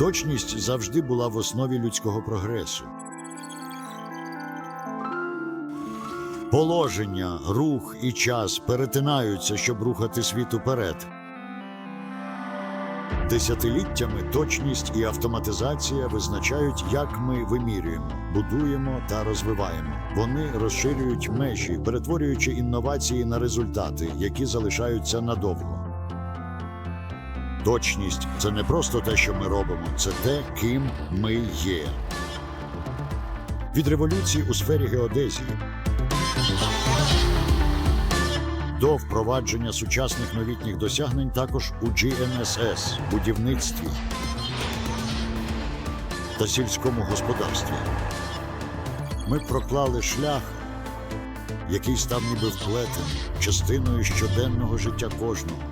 Точність завжди була в основі людського прогресу. Положення, рух і час перетинаються, щоб рухати світ уперед. Десятиліттями точність і автоматизація визначають, як ми вимірюємо, будуємо та розвиваємо. Вони розширюють межі, перетворюючи інновації на результати, які залишаються надовго. Точність це не просто те, що ми робимо, це те, ким ми є. Від революції у сфері геодезії до впровадження сучасних новітніх досягнень також у GNSS, будівництві та сільському господарстві. Ми проклали шлях, який став ніби вплетений, частиною щоденного життя кожного,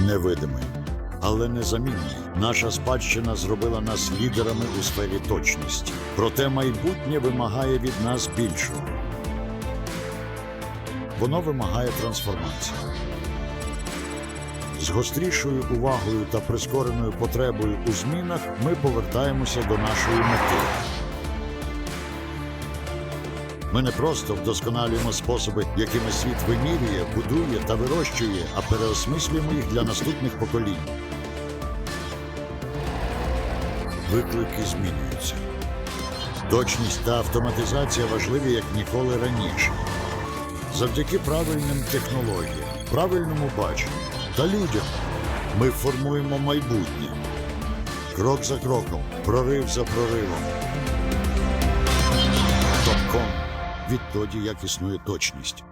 невидимий, але незамінні. Наша спадщина зробила нас лідерами у сфері точності. Проте майбутнє вимагає від нас більшого. Воно вимагає трансформації. З гострішою увагою та прискореною потребою у змінах ми повертаємося до нашої мети. Ми не просто вдосконалюємо способи, якими світ вимірює, будує та вирощує, а переосмислюємо їх для наступних поколінь. Виклики змінюються. Точність та автоматизація важливі як ніколи раніше. Завдяки правильним технологіям, правильному баченню та людям ми формуємо майбутнє. Крок за кроком, прорив за проривом. Відтоді, як існує точність.